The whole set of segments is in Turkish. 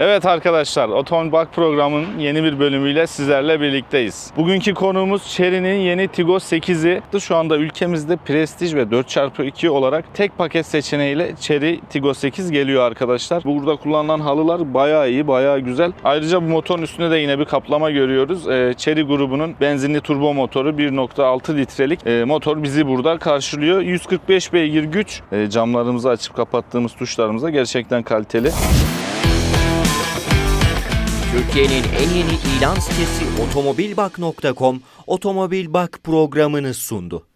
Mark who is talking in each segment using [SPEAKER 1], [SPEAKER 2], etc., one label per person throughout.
[SPEAKER 1] Evet arkadaşlar, Otomobil Bak programının yeni bir bölümüyle sizlerle birlikteyiz. Bugünkü konuğumuz Chery'nin yeni Tiggo 8'i. Şu anda ülkemizde Prestige ve 4x2 olarak tek paket seçeneğiyle Chery Tiggo 8 geliyor arkadaşlar. Burada kullanılan halılar bayağı iyi, bayağı güzel. Ayrıca bu motorun üstünde de yine bir kaplama görüyoruz. Ee, Chery grubunun benzinli turbo motoru 1.6 litrelik e, motor bizi burada karşılıyor. 145 beygir güç. E, camlarımızı açıp kapattığımız tuşlarımıza gerçekten kaliteli.
[SPEAKER 2] Türkiye'nin en yeni ilan sitesi otomobilbak.com Otomobil Bak programını sundu.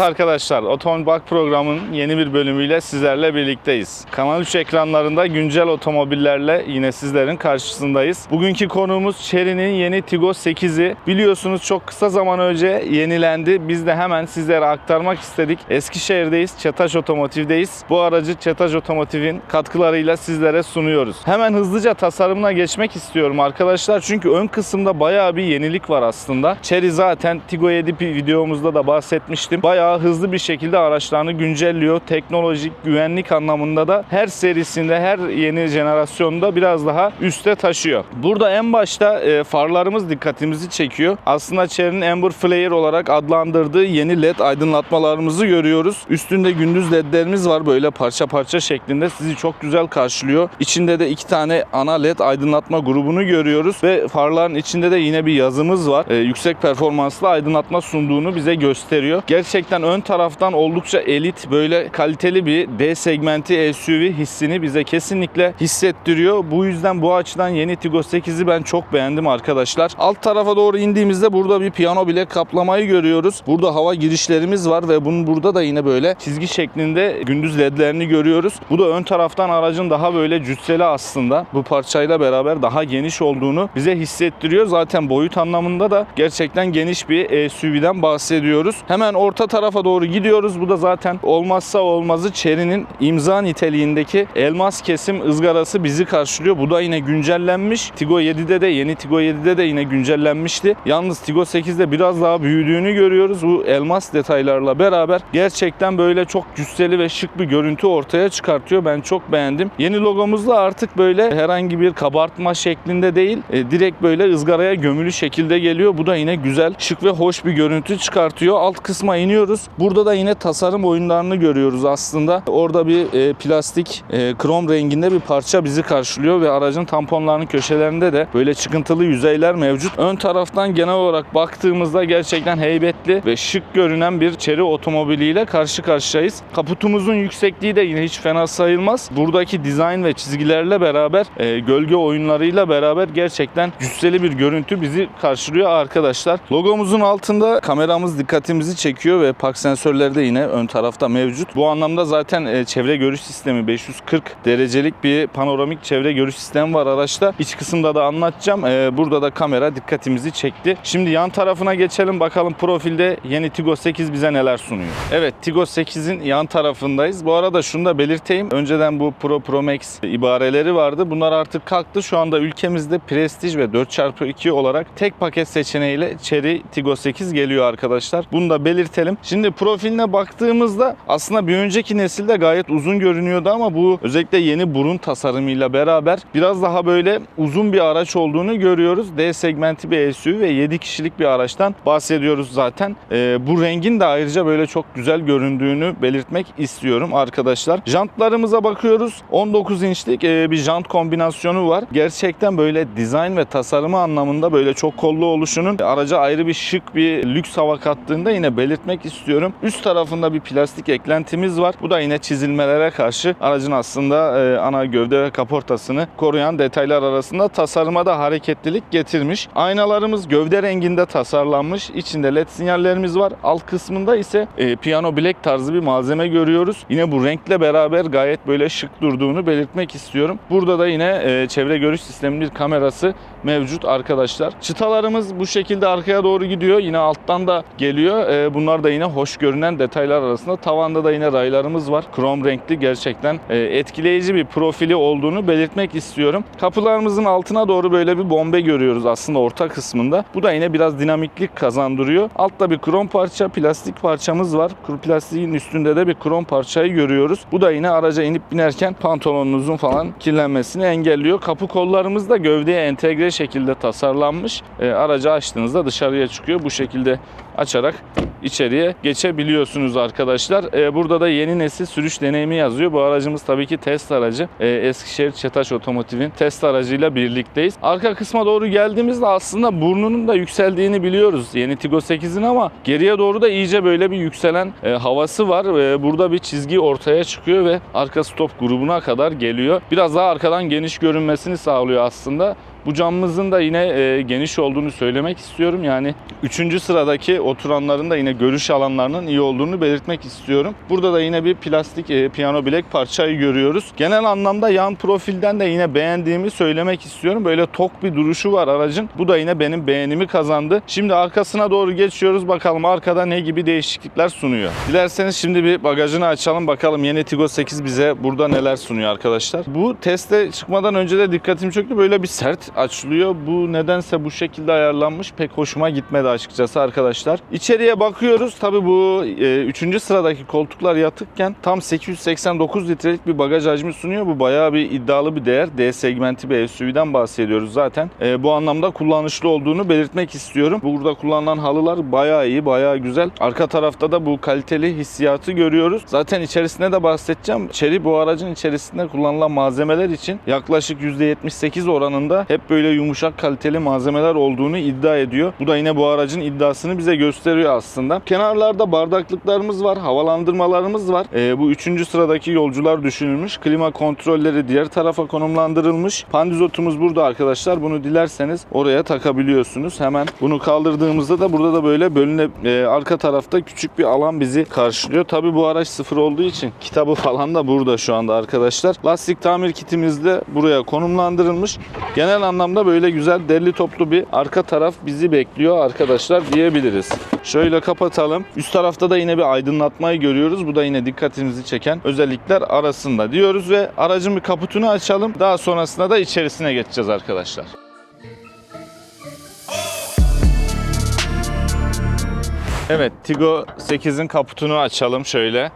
[SPEAKER 1] Evet arkadaşlar, Otomobil Bak programının yeni bir bölümüyle sizlerle birlikteyiz. Kanal 3 ekranlarında güncel otomobillerle yine sizlerin karşısındayız. Bugünkü konuğumuz Chery'nin yeni Tiggo 8'i. Biliyorsunuz çok kısa zaman önce yenilendi. Biz de hemen sizlere aktarmak istedik. Eskişehir'deyiz, Çetaş Otomotiv'deyiz. Bu aracı Çetaş Otomotiv'in katkılarıyla sizlere sunuyoruz. Hemen hızlıca tasarımına geçmek istiyorum arkadaşlar. Çünkü ön kısımda bayağı bir yenilik var aslında. Chery zaten Tiggo 7 videomuzda da bahsetmiştim. Bayağı hızlı bir şekilde araçlarını güncelliyor. Teknolojik, güvenlik anlamında da her serisinde, her yeni jenerasyonda biraz daha üste taşıyor. Burada en başta e, farlarımız dikkatimizi çekiyor. Aslında Chery'nin Amber Flare olarak adlandırdığı yeni LED aydınlatmalarımızı görüyoruz. Üstünde gündüz ledlerimiz var böyle parça parça şeklinde. Sizi çok güzel karşılıyor. İçinde de iki tane ana LED aydınlatma grubunu görüyoruz ve farların içinde de yine bir yazımız var. E, yüksek performanslı aydınlatma sunduğunu bize gösteriyor. Gerçekten ön taraftan oldukça elit böyle kaliteli bir D segmenti SUV hissini bize kesinlikle hissettiriyor. Bu yüzden bu açıdan yeni Tiggo 8'i ben çok beğendim arkadaşlar. Alt tarafa doğru indiğimizde burada bir piyano bile kaplamayı görüyoruz. Burada hava girişlerimiz var ve bunun burada da yine böyle çizgi şeklinde gündüz ledlerini görüyoruz. Bu da ön taraftan aracın daha böyle cüsseli aslında. Bu parçayla beraber daha geniş olduğunu bize hissettiriyor. Zaten boyut anlamında da gerçekten geniş bir SUV'den bahsediyoruz. Hemen orta tarafa doğru gidiyoruz. Bu da zaten olmazsa olmazı Chery'nin imza niteliğindeki elmas kesim ızgarası bizi karşılıyor. Bu da yine güncellenmiş. Tiggo 7'de de yeni Tiggo 7'de de yine güncellenmişti. Yalnız Tiggo 8'de biraz daha büyüdüğünü görüyoruz. Bu elmas detaylarla beraber gerçekten böyle çok cüsseli ve şık bir görüntü ortaya çıkartıyor. Ben çok beğendim. Yeni logomuzla artık böyle herhangi bir kabartma şeklinde değil, e, direkt böyle ızgaraya gömülü şekilde geliyor. Bu da yine güzel, şık ve hoş bir görüntü çıkartıyor. Alt kısma iniyoruz. Burada da yine tasarım oyunlarını görüyoruz aslında. Orada bir e, plastik e, krom renginde bir parça bizi karşılıyor ve aracın tamponlarının köşelerinde de böyle çıkıntılı yüzeyler mevcut. Ön taraftan genel olarak baktığımızda gerçekten heybetli ve şık görünen bir Chery otomobiliyle karşı karşıyayız. Kaputumuzun yüksekliği de yine hiç fena sayılmaz. Buradaki dizayn ve çizgilerle beraber e, gölge oyunlarıyla beraber gerçekten cüsseli bir görüntü bizi karşılıyor arkadaşlar. Logomuzun altında kameramız dikkatimizi çekiyor ve park sensörleri de yine ön tarafta mevcut. Bu anlamda zaten e, çevre görüş sistemi 540 derecelik bir panoramik çevre görüş sistemi var araçta. İç kısımda da anlatacağım. E, burada da kamera dikkatimizi çekti. Şimdi yan tarafına geçelim bakalım profilde yeni Tiggo 8 bize neler sunuyor. Evet Tiggo 8'in yan tarafındayız. Bu arada şunu da belirteyim. Önceden bu Pro Pro Max ibareleri vardı. Bunlar artık kalktı. Şu anda ülkemizde Prestige ve 4x2 olarak tek paket seçeneğiyle Chery Tiggo 8 geliyor arkadaşlar. Bunu da belirtelim. Şimdi profiline baktığımızda aslında bir önceki nesilde gayet uzun görünüyordu ama bu özellikle yeni burun tasarımıyla beraber biraz daha böyle uzun bir araç olduğunu görüyoruz. D segmenti bir SUV ve 7 kişilik bir araçtan bahsediyoruz zaten. Ee, bu rengin de ayrıca böyle çok güzel göründüğünü belirtmek istiyorum arkadaşlar. Jantlarımıza bakıyoruz. 19 inçlik e, bir jant kombinasyonu var. Gerçekten böyle dizayn ve tasarımı anlamında böyle çok kollu oluşunun araca ayrı bir şık bir lüks hava kattığında yine belirtmek istiyorum istiyorum. Üst tarafında bir plastik eklentimiz var. Bu da yine çizilmelere karşı aracın aslında e, ana gövde ve kaportasını koruyan detaylar arasında tasarıma da hareketlilik getirmiş. Aynalarımız gövde renginde tasarlanmış. İçinde led sinyallerimiz var. Alt kısmında ise e, piano black tarzı bir malzeme görüyoruz. Yine bu renkle beraber gayet böyle şık durduğunu belirtmek istiyorum. Burada da yine e, çevre görüş sistemi bir kamerası mevcut arkadaşlar. Çıtalarımız bu şekilde arkaya doğru gidiyor. Yine alttan da geliyor. E, bunlar da yine hoş görünen detaylar arasında. Tavanda da yine raylarımız var. Krom renkli gerçekten e, etkileyici bir profili olduğunu belirtmek istiyorum. Kapılarımızın altına doğru böyle bir bombe görüyoruz aslında orta kısmında. Bu da yine biraz dinamiklik kazandırıyor. Altta bir krom parça, plastik parçamız var. Plastiğin üstünde de bir krom parçayı görüyoruz. Bu da yine araca inip binerken pantolonunuzun falan kirlenmesini engelliyor. Kapı kollarımız da gövdeye entegre şekilde tasarlanmış. E, aracı açtığınızda dışarıya çıkıyor. Bu şekilde açarak içeriye geçebiliyorsunuz arkadaşlar. E, burada da yeni nesil sürüş deneyimi yazıyor. Bu aracımız tabii ki test aracı. E, Eskişehir Çetaş Otomotiv'in test aracıyla birlikteyiz. Arka kısma doğru geldiğimizde aslında burnunun da yükseldiğini biliyoruz yeni Tigo 8'in ama geriye doğru da iyice böyle bir yükselen e, havası var. E, burada bir çizgi ortaya çıkıyor ve arka stop grubuna kadar geliyor. Biraz daha arkadan geniş görünmesini sağlıyor aslında. Bu camımızın da yine e, geniş olduğunu söylemek istiyorum. Yani 3. sıradaki oturanların da yine görüş alanlarının iyi olduğunu belirtmek istiyorum. Burada da yine bir plastik e, piyano bilek parçayı görüyoruz. Genel anlamda yan profilden de yine beğendiğimi söylemek istiyorum. Böyle tok bir duruşu var aracın. Bu da yine benim beğenimi kazandı. Şimdi arkasına doğru geçiyoruz. Bakalım arkada ne gibi değişiklikler sunuyor. Dilerseniz şimdi bir bagajını açalım. Bakalım yeni Tigo 8 bize burada neler sunuyor arkadaşlar. Bu teste çıkmadan önce de dikkatimi çöktü. Böyle bir sert açılıyor. Bu nedense bu şekilde ayarlanmış. Pek hoşuma gitmedi açıkçası arkadaşlar. İçeriye bakıyoruz. Tabi bu 3. sıradaki koltuklar yatıkken tam 889 litrelik bir bagaj hacmi sunuyor. Bu bayağı bir iddialı bir değer. D segmenti bir SUV'den bahsediyoruz zaten. E, bu anlamda kullanışlı olduğunu belirtmek istiyorum. Burada kullanılan halılar bayağı iyi, bayağı güzel. Arka tarafta da bu kaliteli hissiyatı görüyoruz. Zaten içerisine de bahsedeceğim. İçeri bu aracın içerisinde kullanılan malzemeler için yaklaşık %78 oranında hep böyle yumuşak kaliteli malzemeler olduğunu iddia ediyor. Bu da yine bu aracın iddiasını bize gösteriyor aslında. Kenarlarda bardaklıklarımız var, havalandırmalarımız var. Ee, bu üçüncü sıradaki yolcular düşünülmüş. Klima kontrolleri diğer tarafa konumlandırılmış. Pandizotumuz burada arkadaşlar. Bunu dilerseniz oraya takabiliyorsunuz. Hemen bunu kaldırdığımızda da burada da böyle bölüne e, arka tarafta küçük bir alan bizi karşılıyor. Tabi bu araç sıfır olduğu için kitabı falan da burada şu anda arkadaşlar. Lastik tamir kitimiz de buraya konumlandırılmış. Genel anlamda böyle güzel derli toplu bir arka taraf bizi bekliyor arkadaşlar diyebiliriz. Şöyle kapatalım. Üst tarafta da yine bir aydınlatmayı görüyoruz. Bu da yine dikkatimizi çeken özellikler arasında diyoruz ve aracın bir kaputunu açalım. Daha sonrasında da içerisine geçeceğiz arkadaşlar. Evet Tigo 8'in kaputunu açalım şöyle.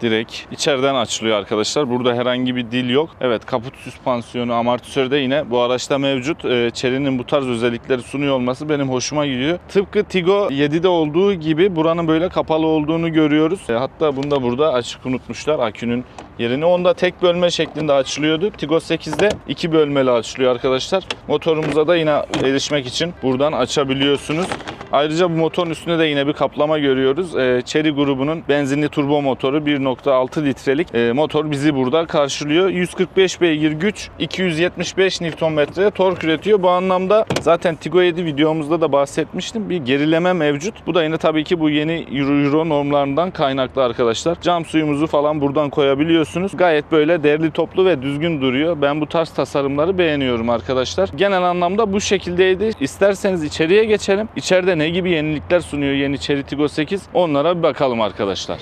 [SPEAKER 1] Direkt içeriden açılıyor arkadaşlar. Burada herhangi bir dil yok. Evet kaput süspansiyonu, amortisörü de yine bu araçta mevcut. Ee, Chery'nin bu tarz özellikleri sunuyor olması benim hoşuma gidiyor. Tıpkı Tigo 7'de olduğu gibi buranın böyle kapalı olduğunu görüyoruz. Ee, hatta bunu da burada açık unutmuşlar akünün yerini. Onda tek bölme şeklinde açılıyordu. Tigo 8'de iki bölmeli açılıyor arkadaşlar. Motorumuza da yine erişmek için buradan açabiliyorsunuz. Ayrıca bu motorun üstünde de yine bir kaplama görüyoruz. Ee, Chery grubunun benzinli turbo motoru 1.6 litrelik e, motor bizi burada karşılıyor. 145 beygir güç, 275 Nm tork üretiyor. Bu anlamda zaten Tigo 7 videomuzda da bahsetmiştim. Bir gerileme mevcut. Bu da yine tabii ki bu yeni Euro, Euro normlarından kaynaklı arkadaşlar. Cam suyumuzu falan buradan koyabiliyorsunuz. Gayet böyle derli toplu ve düzgün duruyor. Ben bu tarz tasarımları beğeniyorum arkadaşlar. Genel anlamda bu şekildeydi. İsterseniz içeriye geçelim. İçeride ne gibi yenilikler sunuyor yeni Chery Tigo 8? Onlara bir bakalım arkadaşlar.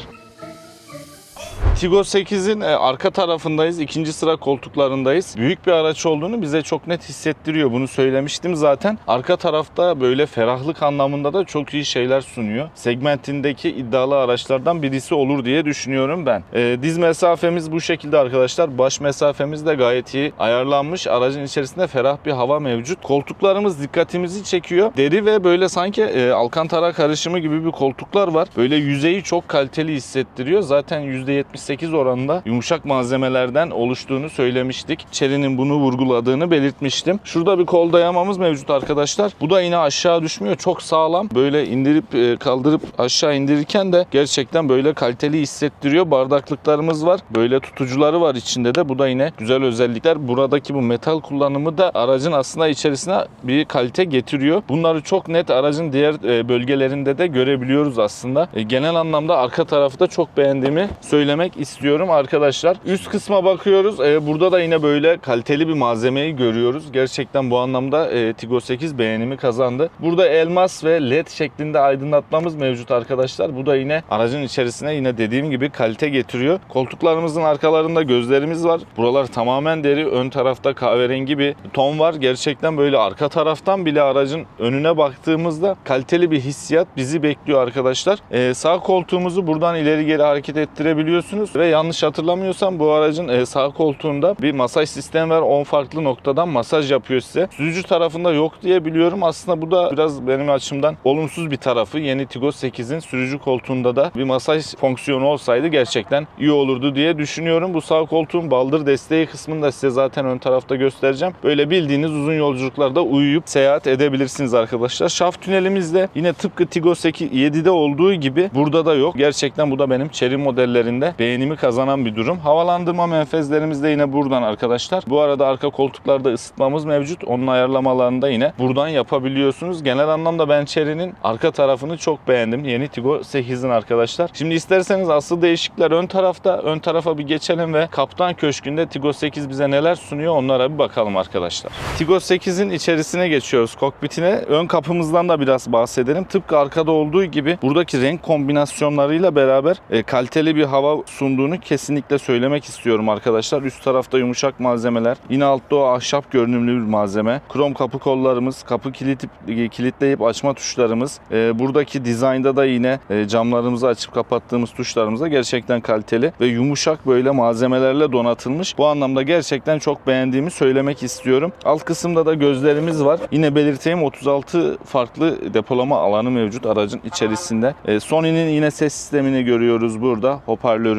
[SPEAKER 1] Tigo 8'in e, arka tarafındayız. ikinci sıra koltuklarındayız. Büyük bir araç olduğunu bize çok net hissettiriyor. Bunu söylemiştim zaten. Arka tarafta böyle ferahlık anlamında da çok iyi şeyler sunuyor. Segmentindeki iddialı araçlardan birisi olur diye düşünüyorum ben. E, diz mesafemiz bu şekilde arkadaşlar. Baş mesafemiz de gayet iyi ayarlanmış. Aracın içerisinde ferah bir hava mevcut. Koltuklarımız dikkatimizi çekiyor. Deri ve böyle sanki e, alkantara karışımı gibi bir koltuklar var. Böyle yüzeyi çok kaliteli hissettiriyor. Zaten %78 %78 oranında yumuşak malzemelerden oluştuğunu söylemiştik. Chery'nin bunu vurguladığını belirtmiştim. Şurada bir kol dayamamız mevcut arkadaşlar. Bu da yine aşağı düşmüyor. Çok sağlam. Böyle indirip e, kaldırıp aşağı indirirken de gerçekten böyle kaliteli hissettiriyor. Bardaklıklarımız var. Böyle tutucuları var içinde de. Bu da yine güzel özellikler. Buradaki bu metal kullanımı da aracın aslında içerisine bir kalite getiriyor. Bunları çok net aracın diğer e, bölgelerinde de görebiliyoruz aslında. E, Genel anlamda arka tarafı da çok beğendiğimi söylemek istiyorum arkadaşlar. Üst kısma bakıyoruz. E, Burada da yine böyle kaliteli bir malzemeyi görüyoruz. Gerçekten bu anlamda e, Tigo 8 beğenimi kazandı. Burada elmas ve led şeklinde aydınlatmamız mevcut arkadaşlar. Bu da yine aracın içerisine yine dediğim gibi kalite getiriyor. Koltuklarımızın arkalarında gözlerimiz var. Buralar tamamen deri. Ön tarafta kahverengi bir ton var. Gerçekten böyle arka taraftan bile aracın önüne baktığımızda kaliteli bir hissiyat bizi bekliyor arkadaşlar. Ee, sağ koltuğumuzu buradan ileri geri hareket ettirebiliyorsunuz ve yanlış hatırlamıyorsam bu aracın e, sağ koltuğunda bir masaj sistemi var. 10 farklı noktadan masaj yapıyor size. Sürücü tarafında yok diye biliyorum. Aslında bu da biraz benim açımdan olumsuz bir tarafı. Yeni Tigo 8'in sürücü koltuğunda da bir masaj fonksiyonu olsaydı gerçekten iyi olurdu diye düşünüyorum. Bu sağ koltuğun baldır desteği kısmını da size zaten ön tarafta göstereceğim. Böyle bildiğiniz uzun yolculuklarda uyuyup seyahat edebilirsiniz arkadaşlar. Şaft tünelimiz de yine tıpkı Tigo 8 7'de olduğu gibi burada da yok. Gerçekten bu da benim Chery modellerinde beğenimi kazanan bir durum. Havalandırma menfezlerimiz de yine buradan arkadaşlar. Bu arada arka koltuklarda ısıtmamız mevcut. Onun ayarlamalarını da yine buradan yapabiliyorsunuz. Genel anlamda ben Chery'nin arka tarafını çok beğendim. Yeni Tigo 8'in arkadaşlar. Şimdi isterseniz asıl değişiklikler ön tarafta. Ön tarafa bir geçelim ve Kaptan Köşkü'nde Tigo 8 bize neler sunuyor onlara bir bakalım arkadaşlar. Tigo 8'in içerisine geçiyoruz kokpitine. Ön kapımızdan da biraz bahsedelim. Tıpkı arkada olduğu gibi buradaki renk kombinasyonlarıyla beraber e, kaliteli bir hava sunduğunu kesinlikle söylemek istiyorum arkadaşlar. Üst tarafta yumuşak malzemeler. Yine altta o ahşap görünümlü bir malzeme. Krom kapı kollarımız, kapı kilitip, kilitleyip açma tuşlarımız. E, buradaki dizaynda da yine e, camlarımızı açıp kapattığımız tuşlarımız da gerçekten kaliteli ve yumuşak böyle malzemelerle donatılmış. Bu anlamda gerçekten çok beğendiğimi söylemek istiyorum. Alt kısımda da gözlerimiz var. Yine belirteyim 36 farklı depolama alanı mevcut aracın içerisinde. E, Sony'nin yine ses sistemini görüyoruz burada.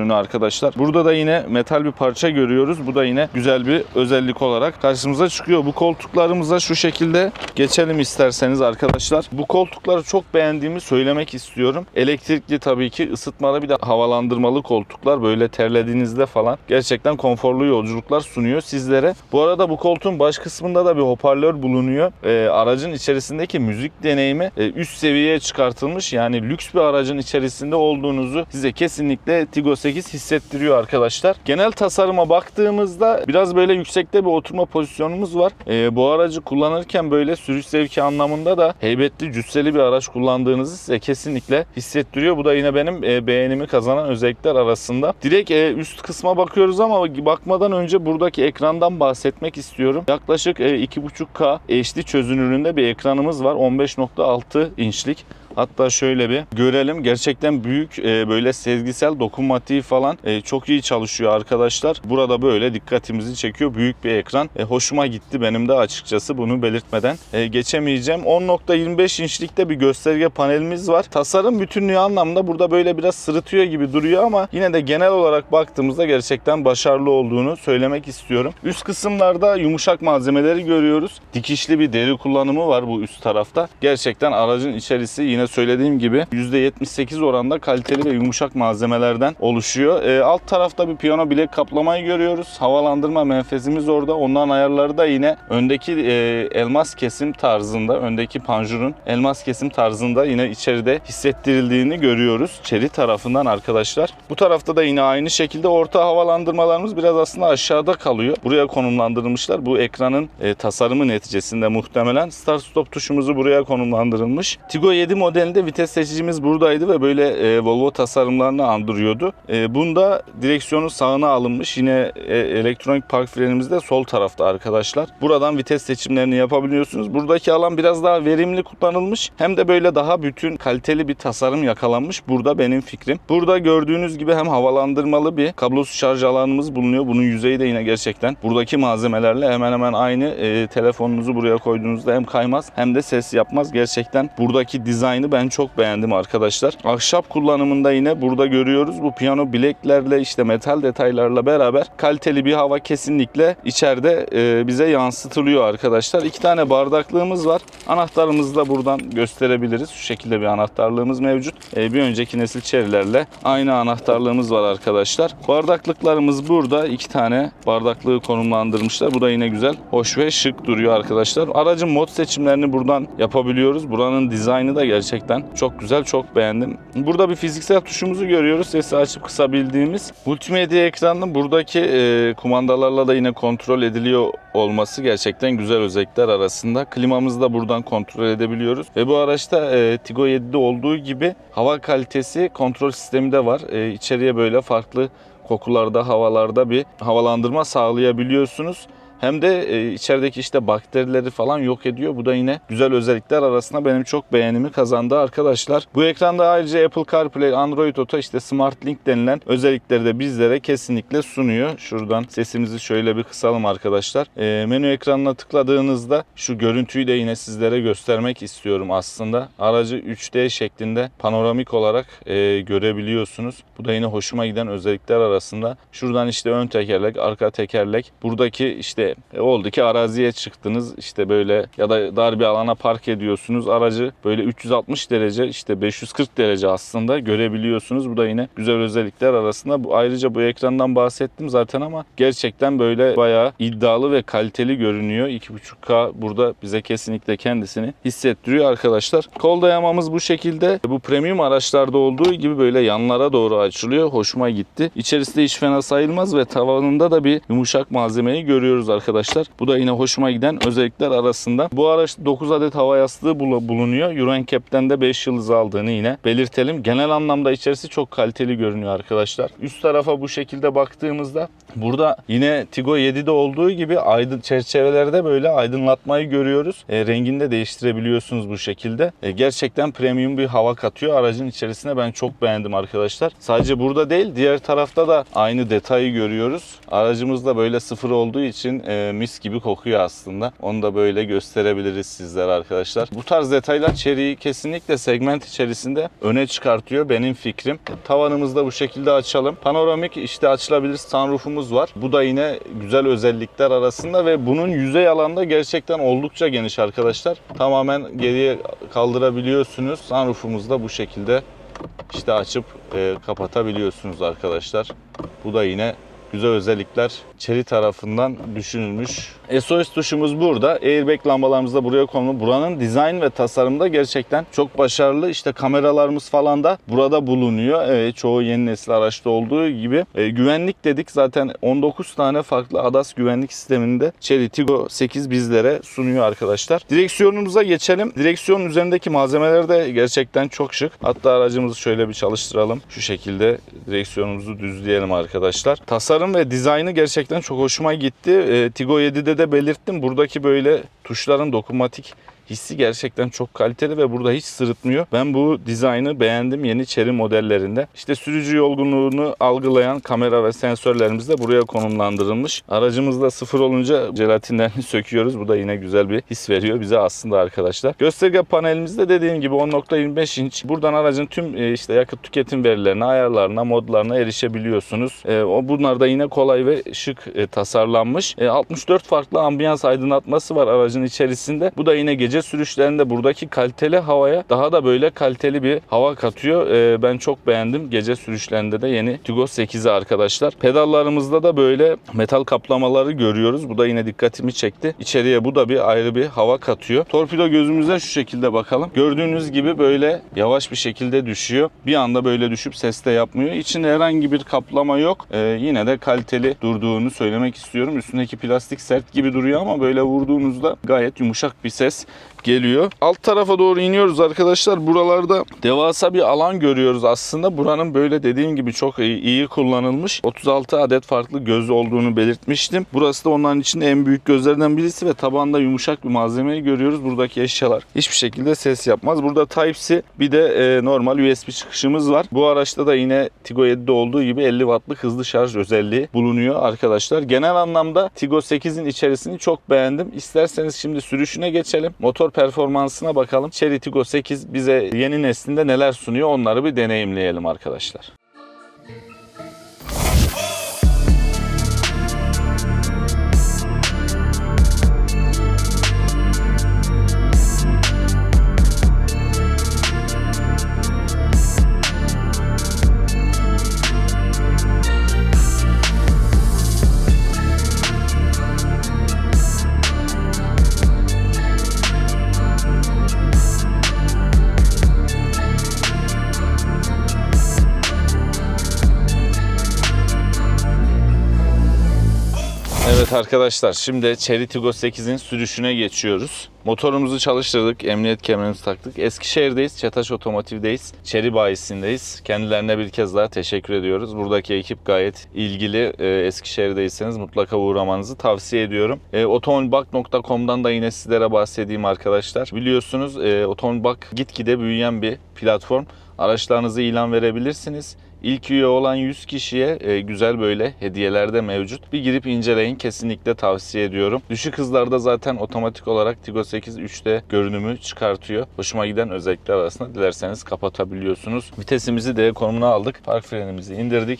[SPEAKER 1] Hoparlörünü arkadaşlar. Burada da yine metal bir parça görüyoruz. Bu da yine güzel bir özellik olarak karşımıza çıkıyor. Bu koltuklarımıza şu şekilde geçelim isterseniz arkadaşlar. Bu koltukları çok beğendiğimi söylemek istiyorum. Elektrikli tabii ki ısıtmalı bir de havalandırmalı koltuklar. Böyle terlediğinizde falan gerçekten konforlu yolculuklar sunuyor sizlere. Bu arada bu koltuğun baş kısmında da bir hoparlör bulunuyor. Ee, aracın içerisindeki müzik deneyimi e, üst seviyeye çıkartılmış. Yani lüks bir aracın içerisinde olduğunuzu size kesinlikle Tigo 8 hissettiriyor arkadaşlar. Genel tasarıma baktığımızda biraz böyle yüksekte bir oturma pozisyonumuz var. Ee, bu aracı kullanırken böyle sürüş zevki anlamında da heybetli cüsseli bir araç kullandığınızı size kesinlikle hissettiriyor. Bu da yine benim e, beğenimi kazanan özellikler arasında. Direkt e, üst kısma bakıyoruz ama bakmadan önce buradaki ekrandan bahsetmek istiyorum. Yaklaşık e, 2.5K HD çözünürlüğünde bir ekranımız var. 15.6 inçlik. Hatta şöyle bir görelim. Gerçekten büyük e, böyle sezgisel dokunmatiği falan e, çok iyi çalışıyor arkadaşlar. Burada böyle dikkatimizi çekiyor. Büyük bir ekran. E, hoşuma gitti benim de açıkçası bunu belirtmeden e, geçemeyeceğim. 10.25 inçlikte bir gösterge panelimiz var. Tasarım bütünlüğü anlamda burada böyle biraz sırıtıyor gibi duruyor ama yine de genel olarak baktığımızda gerçekten başarılı olduğunu söylemek istiyorum. Üst kısımlarda yumuşak malzemeleri görüyoruz. Dikişli bir deri kullanımı var bu üst tarafta. Gerçekten aracın içerisi yine söylediğim gibi %78 oranda kaliteli ve yumuşak malzemelerden oluşuyor. E, alt tarafta bir piyano bilek kaplamayı görüyoruz. Havalandırma menfezimiz orada. Onların ayarları da yine öndeki e, elmas kesim tarzında, öndeki panjurun elmas kesim tarzında yine içeride hissettirildiğini görüyoruz. Çeri tarafından arkadaşlar. Bu tarafta da yine aynı şekilde orta havalandırmalarımız biraz aslında aşağıda kalıyor. Buraya konumlandırılmışlar. Bu ekranın e, tasarımı neticesinde muhtemelen start stop tuşumuzu buraya konumlandırılmış. Tigo 7 modelinde vites seçicimiz buradaydı ve böyle e, Volvo tasarımlarını andırıyordu. E, bunda direksiyonun sağına alınmış. Yine e, elektronik park frenimiz de sol tarafta arkadaşlar. Buradan vites seçimlerini yapabiliyorsunuz. Buradaki alan biraz daha verimli kullanılmış. Hem de böyle daha bütün kaliteli bir tasarım yakalanmış. Burada benim fikrim. Burada gördüğünüz gibi hem havalandırmalı bir kablosuz şarj alanımız bulunuyor. Bunun yüzeyi de yine gerçekten buradaki malzemelerle hemen hemen aynı. E, telefonunuzu buraya koyduğunuzda hem kaymaz hem de ses yapmaz. Gerçekten buradaki dizaynı dizaynı ben çok beğendim arkadaşlar. Ahşap kullanımında yine burada görüyoruz. Bu piyano bileklerle işte metal detaylarla beraber kaliteli bir hava kesinlikle içeride e, bize yansıtılıyor arkadaşlar. İki tane bardaklığımız var. Anahtarımızı da buradan gösterebiliriz. Şu şekilde bir anahtarlığımız mevcut. E, bir önceki nesil çerilerle aynı anahtarlığımız var arkadaşlar. Bardaklıklarımız burada. iki tane bardaklığı konumlandırmışlar. Bu da yine güzel, hoş ve şık duruyor arkadaşlar. Aracın mod seçimlerini buradan yapabiliyoruz. Buranın dizaynı da gerçekten çok güzel, çok beğendim. Burada bir fiziksel tuşumuzu görüyoruz. Sesi açıp kısabildiğimiz. Multimedya ekranının buradaki e, kumandalarla da yine kontrol ediliyor olması gerçekten güzel özellikler arasında. Klimamızı da buradan kontrol edebiliyoruz. Ve bu araçta e, Tigo 7'de olduğu gibi hava kalitesi kontrol sistemi de var. E, içeriye böyle farklı kokularda, havalarda bir havalandırma sağlayabiliyorsunuz. Hem de e, içerideki işte bakterileri falan yok ediyor. Bu da yine güzel özellikler arasında benim çok beğenimi kazandı arkadaşlar. Bu ekranda ayrıca Apple CarPlay, Android Auto işte Smart Link denilen özellikleri de bizlere kesinlikle sunuyor. Şuradan sesimizi şöyle bir kısalım arkadaşlar. E, menü ekranına tıkladığınızda şu görüntüyü de yine sizlere göstermek istiyorum aslında. Aracı 3D şeklinde panoramik olarak e, görebiliyorsunuz. Bu da yine hoşuma giden özellikler arasında. Şuradan işte ön tekerlek, arka tekerlek. Buradaki işte e, oldu ki araziye çıktınız işte böyle ya da dar bir alana park ediyorsunuz. Aracı böyle 360 derece işte 540 derece aslında görebiliyorsunuz. Bu da yine güzel özellikler arasında. Bu, ayrıca bu ekrandan bahsettim zaten ama gerçekten böyle bayağı iddialı ve kaliteli görünüyor. 2.5K burada bize kesinlikle kendisini hissettiriyor arkadaşlar. Kol dayamamız bu şekilde. Bu premium araçlarda olduğu gibi böyle yanlara doğru açılıyor. Hoşuma gitti. İçerisi de hiç fena sayılmaz ve tavanında da bir yumuşak malzemeyi görüyoruz. Bu da yine hoşuma giden özellikler arasında. Bu araçta 9 adet hava yastığı bulu- bulunuyor. Euro NCAP'ten de 5 yıldız aldığını yine belirtelim. Genel anlamda içerisi çok kaliteli görünüyor arkadaşlar. Üst tarafa bu şekilde baktığımızda burada yine Tigo 7'de olduğu gibi aydın çerçevelerde böyle aydınlatmayı görüyoruz. E, rengini de değiştirebiliyorsunuz bu şekilde. E, gerçekten premium bir hava katıyor aracın içerisine. Ben çok beğendim arkadaşlar. Sadece burada değil diğer tarafta da aynı detayı görüyoruz. Aracımız da böyle sıfır olduğu için e, mis gibi kokuyor aslında. Onu da böyle gösterebiliriz sizlere arkadaşlar. Bu tarz detaylar Chery'yi kesinlikle segment içerisinde öne çıkartıyor benim fikrim. Tavanımızı da bu şekilde açalım. Panoramik işte açılabilir sunroofumuz var. Bu da yine güzel özellikler arasında ve bunun yüzey alanı da gerçekten oldukça geniş arkadaşlar. Tamamen geriye kaldırabiliyorsunuz. Sunroofumuzu da bu şekilde işte açıp e, kapatabiliyorsunuz arkadaşlar. Bu da yine güzel özellikler Chery tarafından düşünülmüş. SOS tuşumuz burada. Airbag lambalarımız da buraya konulu. Buranın dizayn ve tasarımda gerçekten çok başarılı. İşte kameralarımız falan da burada bulunuyor. Evet, çoğu yeni nesil araçta olduğu gibi. E, güvenlik dedik zaten 19 tane farklı ADAS güvenlik sisteminde Chery Tiggo 8 bizlere sunuyor arkadaşlar. Direksiyonumuza geçelim. Direksiyonun üzerindeki malzemeler de gerçekten çok şık. Hatta aracımızı şöyle bir çalıştıralım. Şu şekilde direksiyonumuzu düzleyelim arkadaşlar. Tasarım ve dizaynı gerçekten çok hoşuma gitti. E, Tiggo 7'de de belirttim. Buradaki böyle tuşların dokunmatik hissi gerçekten çok kaliteli ve burada hiç sırıtmıyor. Ben bu dizaynı beğendim yeni Chery modellerinde. İşte sürücü yorgunluğunu algılayan kamera ve sensörlerimiz de buraya konumlandırılmış. Aracımızda sıfır olunca jelatinlerini söküyoruz. Bu da yine güzel bir his veriyor bize aslında arkadaşlar. Gösterge panelimizde dediğim gibi 10.25 inç. Buradan aracın tüm e, işte yakıt tüketim verilerine, ayarlarına, modlarına erişebiliyorsunuz. E, o bunlar da yine kolay ve şık e, tasarlanmış. E, 64 farklı ambiyans aydınlatması var aracın içerisinde. Bu da yine gece sürüşlerinde buradaki kaliteli havaya daha da böyle kaliteli bir hava katıyor. E, ben çok beğendim. Gece sürüşlerinde de yeni Tiggo 8'i arkadaşlar. Pedallarımızda da böyle metal kaplamaları görüyoruz. Bu da yine dikkatimi çekti. İçeriye bu da bir ayrı bir hava katıyor. Torpido gözümüze şu şekilde bakalım. Gördüğünüz gibi böyle yavaş bir şekilde düşüyor. Bir anda böyle düşüp ses de yapmıyor. İçinde herhangi bir kaplama yok. E, yine de kaliteli durduğunu söylemek istiyorum. Üstündeki plastik sert gibi duruyor ama böyle vurduğunuzda gayet yumuşak bir ses geliyor. Alt tarafa doğru iniyoruz arkadaşlar. Buralarda devasa bir alan görüyoruz aslında. Buranın böyle dediğim gibi çok iyi, iyi kullanılmış. 36 adet farklı göz olduğunu belirtmiştim. Burası da onların içinde en büyük gözlerden birisi ve tabanda yumuşak bir malzemeyi görüyoruz. Buradaki eşyalar hiçbir şekilde ses yapmaz. Burada Type-C bir de e, normal USB çıkışımız var. Bu araçta da yine Tigo 7'de olduğu gibi 50 wattlık hızlı şarj özelliği bulunuyor arkadaşlar. Genel anlamda Tigo 8'in içerisini çok beğendim. İsterseniz şimdi sürüşüne geçelim. Motor motor performansına bakalım. Chery Tiggo 8 bize yeni neslinde neler sunuyor onları bir deneyimleyelim arkadaşlar. Arkadaşlar şimdi Chery Tiggo 8'in sürüşüne geçiyoruz. Motorumuzu çalıştırdık, emniyet kemerimizi taktık. Eskişehir'deyiz, Çetaş Otomotiv'deyiz, Chery bayisindeyiz. Kendilerine bir kez daha teşekkür ediyoruz. Buradaki ekip gayet ilgili. Ee, Eskişehir'deyseniz mutlaka uğramanızı tavsiye ediyorum. E, otomobilbak.com'dan da yine sizlere bahsedeyim arkadaşlar. Biliyorsunuz e, Otomobilbak gitgide büyüyen bir platform. Araçlarınızı ilan verebilirsiniz. İlk üye olan 100 kişiye e, güzel böyle hediyeler de mevcut. Bir girip inceleyin kesinlikle tavsiye ediyorum. Düşük hızlarda zaten otomatik olarak Tigo 8 3'te görünümü çıkartıyor. Hoşuma giden özellikler arasında dilerseniz kapatabiliyorsunuz. Vitesimizi D konumuna aldık. Park frenimizi indirdik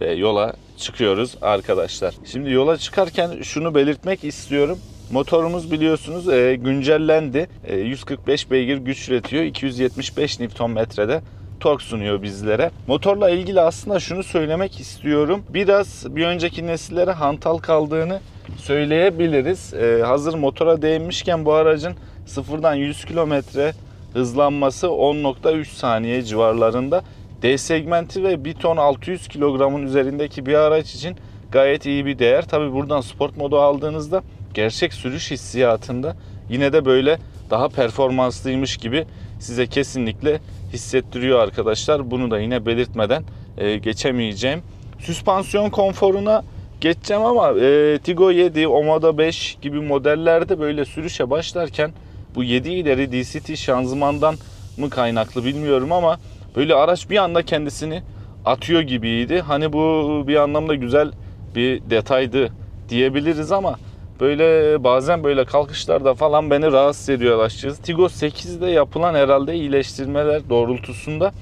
[SPEAKER 1] ve yola çıkıyoruz arkadaşlar. Şimdi yola çıkarken şunu belirtmek istiyorum. Motorumuz biliyorsunuz e, güncellendi. E, 145 beygir güç üretiyor. 275 Nm'de tork sunuyor bizlere. Motorla ilgili aslında şunu söylemek istiyorum. Biraz bir önceki nesillere hantal kaldığını söyleyebiliriz. Ee, hazır motora değinmişken bu aracın sıfırdan 100 kilometre hızlanması 10.3 saniye civarlarında. D segmenti ve 1 ton 600 kilogramın üzerindeki bir araç için gayet iyi bir değer. Tabi buradan sport modu aldığınızda gerçek sürüş hissiyatında yine de böyle daha performanslıymış gibi size kesinlikle hissettiriyor arkadaşlar. Bunu da yine belirtmeden e, geçemeyeceğim. Süspansiyon konforuna geçeceğim ama e, Tigo 7, Omoda 5 gibi modellerde böyle sürüşe başlarken bu 7 ileri DCT şanzımandan mı kaynaklı bilmiyorum ama böyle araç bir anda kendisini atıyor gibiydi. Hani bu bir anlamda güzel bir detaydı diyebiliriz ama böyle bazen böyle kalkışlarda falan beni rahatsız ediyor açıkçası. Tigo 8'de yapılan herhalde iyileştirmeler doğrultusunda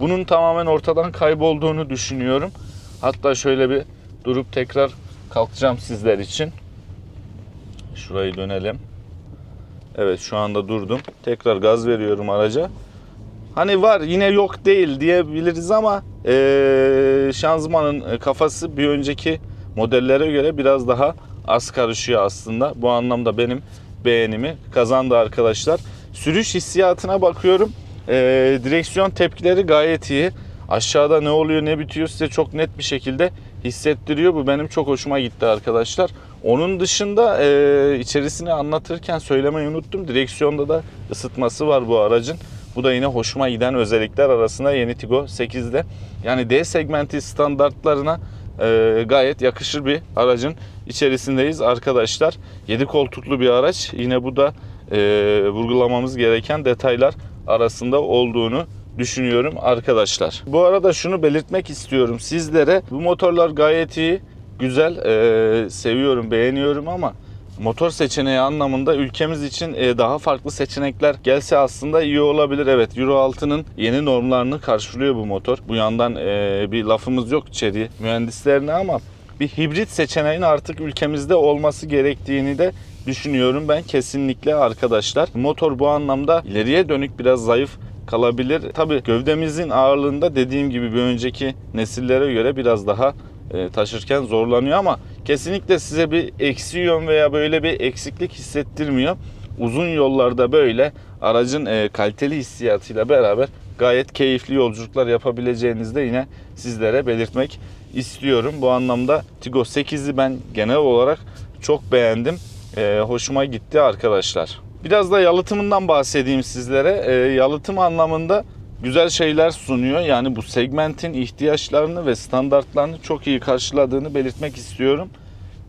[SPEAKER 1] bunun tamamen ortadan kaybolduğunu düşünüyorum. Hatta şöyle bir durup tekrar kalkacağım sizler için. Şurayı dönelim. Evet şu anda durdum. Tekrar gaz veriyorum araca. Hani var yine yok değil diyebiliriz ama eee şanzımanın kafası bir önceki modellere göre biraz daha az karışıyor aslında. Bu anlamda benim beğenimi kazandı arkadaşlar. Sürüş hissiyatına bakıyorum. Eee, direksiyon tepkileri gayet iyi. Aşağıda ne oluyor ne bitiyor size çok net bir şekilde hissettiriyor. Bu benim çok hoşuma gitti arkadaşlar. Onun dışında eee, içerisini anlatırken söylemeyi unuttum. Direksiyonda da ısıtması var bu aracın. Bu da yine hoşuma giden özellikler arasında yeni Tigo 8'de. Yani D segmenti standartlarına e, gayet yakışır bir aracın içerisindeyiz arkadaşlar. 7 koltuklu bir araç. Yine bu da e, vurgulamamız gereken detaylar arasında olduğunu düşünüyorum arkadaşlar. Bu arada şunu belirtmek istiyorum sizlere. Bu motorlar gayet iyi, güzel, e, seviyorum, beğeniyorum ama motor seçeneği anlamında ülkemiz için e, daha farklı seçenekler gelse aslında iyi olabilir. Evet Euro 6'nın yeni normlarını karşılıyor bu motor. Bu yandan e, bir lafımız yok içeri mühendislerine ama bir hibrit seçeneğin artık ülkemizde olması gerektiğini de düşünüyorum ben kesinlikle arkadaşlar. Motor bu anlamda ileriye dönük biraz zayıf kalabilir. Tabi gövdemizin ağırlığında dediğim gibi bir önceki nesillere göre biraz daha e, taşırken zorlanıyor ama kesinlikle size bir eksi yön veya böyle bir eksiklik hissettirmiyor. Uzun yollarda böyle aracın e, kaliteli hissiyatıyla beraber gayet keyifli yolculuklar yapabileceğinizi de yine sizlere belirtmek istiyorum. Bu anlamda Tigo 8'i ben genel olarak çok beğendim. E, hoşuma gitti arkadaşlar. Biraz da yalıtımından bahsedeyim sizlere. E, yalıtım anlamında güzel şeyler sunuyor. Yani bu segmentin ihtiyaçlarını ve standartlarını çok iyi karşıladığını belirtmek istiyorum.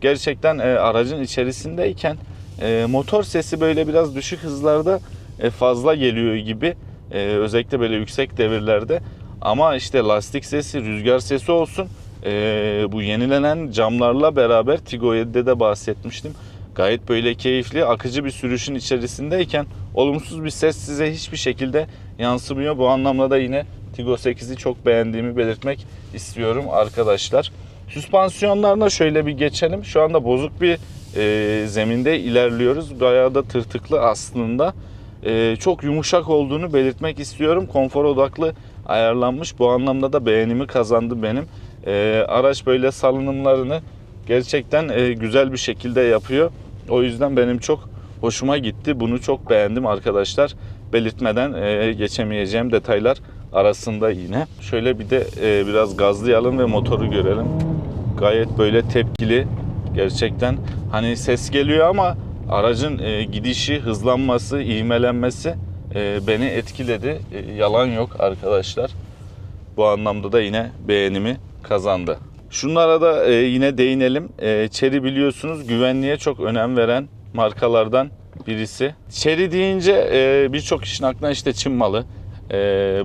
[SPEAKER 1] Gerçekten e, aracın içerisindeyken e, motor sesi böyle biraz düşük hızlarda e, fazla geliyor gibi. E, özellikle böyle yüksek devirlerde. Ama işte lastik sesi, rüzgar sesi olsun. e, bu yenilenen camlarla beraber Tigo 7'de de bahsetmiştim. gayet böyle keyifli, akıcı bir sürüşün içerisindeyken olumsuz bir ses size hiçbir şekilde yansımıyor. Bu anlamda da yine Tigo 8'i çok beğendiğimi belirtmek istiyorum arkadaşlar. Süspansiyonlarına şöyle bir geçelim. Şu anda bozuk bir e, zeminde ilerliyoruz. Bayağı da tırtıklı aslında. E, çok yumuşak olduğunu belirtmek istiyorum. Konfor odaklı ayarlanmış. Bu anlamda da beğenimi kazandı benim. E, araç böyle salınımlarını gerçekten e, güzel bir şekilde yapıyor. O yüzden benim çok hoşuma gitti. Bunu çok beğendim arkadaşlar. Belirtmeden e, geçemeyeceğim detaylar arasında yine. Şöyle bir de e, biraz gazlayalım ve motoru görelim. Gayet böyle tepkili. Gerçekten hani ses geliyor ama aracın e, gidişi, hızlanması, ivmelenmesi e, beni etkiledi. E, yalan yok arkadaşlar. Bu anlamda da yine beğenimi kazandı. Şunlara da e, yine değinelim. E, Chery biliyorsunuz güvenliğe çok önem veren markalardan birisi. Chery deyince e, birçok kişinin aklına işte Çin malı. E,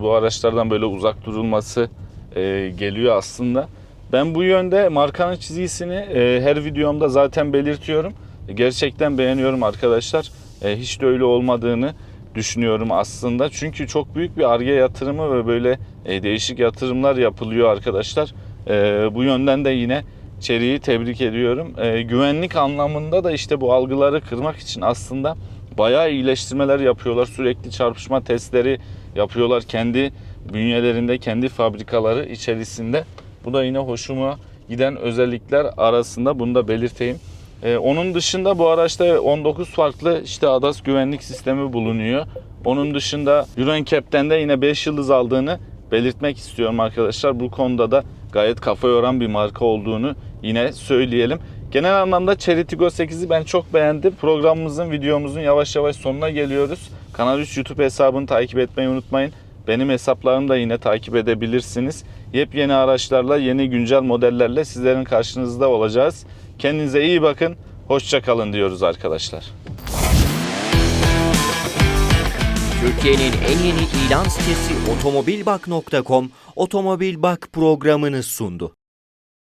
[SPEAKER 1] bu araçlardan böyle uzak durulması e, geliyor aslında. Ben bu yönde markanın çizgisini e, her videomda zaten belirtiyorum. Gerçekten beğeniyorum arkadaşlar. E, hiç de öyle olmadığını düşünüyorum aslında. Çünkü çok büyük bir arge yatırımı ve böyle e, değişik yatırımlar yapılıyor arkadaşlar. E, bu yönden de yine Chery'yi tebrik ediyorum. E, güvenlik anlamında da işte bu algıları kırmak için aslında bayağı iyileştirmeler yapıyorlar. Sürekli çarpışma testleri yapıyorlar kendi bünyelerinde, kendi fabrikaları içerisinde. Bu da yine hoşuma giden özellikler arasında bunu da belirteyim. Ee, onun dışında bu araçta 19 farklı işte ADAS güvenlik sistemi bulunuyor. Onun dışında Euro NCAP'ten de yine 5 yıldız aldığını belirtmek istiyorum arkadaşlar. Bu konuda da gayet kafa yoran bir marka olduğunu yine söyleyelim. Genel anlamda Chery Tiggo 8'i ben çok beğendim. Programımızın, videomuzun yavaş yavaş sonuna geliyoruz. Kanal 3 YouTube hesabını takip etmeyi unutmayın. Benim hesaplarımı da yine takip edebilirsiniz. Yepyeni araçlarla, yeni güncel modellerle sizlerin karşınızda olacağız. Kendinize iyi bakın. Hoşça kalın diyoruz arkadaşlar.
[SPEAKER 2] Türkiye'nin en yeni ilan sitesi otomobilbak.com Otomobil Bak programını sundu.